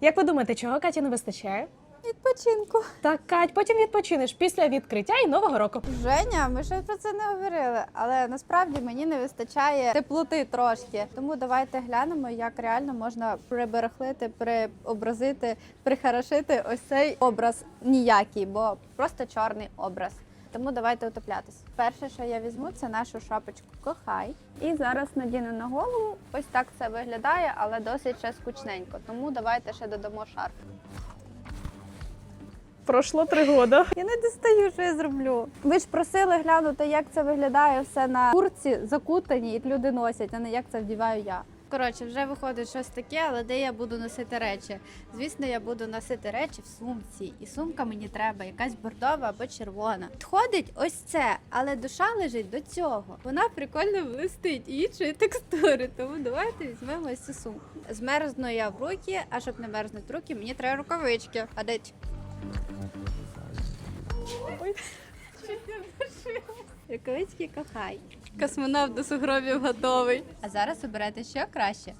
Як ви думаєте, чого Каті не вистачає? Відпочинку. Так, Кать, потім відпочинеш після відкриття і нового року. Женя, ми ще про це не говорили, але насправді мені не вистачає теплоти трошки. Тому давайте глянемо, як реально можна приберехлити, преобразити, прихорошити ось цей образ ніякий, бо просто чорний образ. Тому давайте утоплятись. Перше, що я візьму, це нашу шапочку Кохай. І зараз надіну на голову. Ось так це виглядає, але досить ще скучненько. Тому давайте ще додамо шарф. Пройшло три роки. Я не дістаю, що я зроблю. Ви ж просили глянути, як це виглядає все на курці закутані, і люди носять, а не як це вдіваю я. Коротше, вже виходить щось таке, але де я буду носити речі? Звісно, я буду носити речі в сумці, і сумка мені треба якась бордова або червона. Підходить ось це, але душа лежить до цього. Вона прикольно блистить і іншої текстури. Тому давайте візьмемо ось цю сумку. Змерзну я в руки, а щоб не мерзнути руки, мені треба рукавички. А де ті? Рукавички кохай. Космонавт до сугробів готовий. А зараз оберете що краще.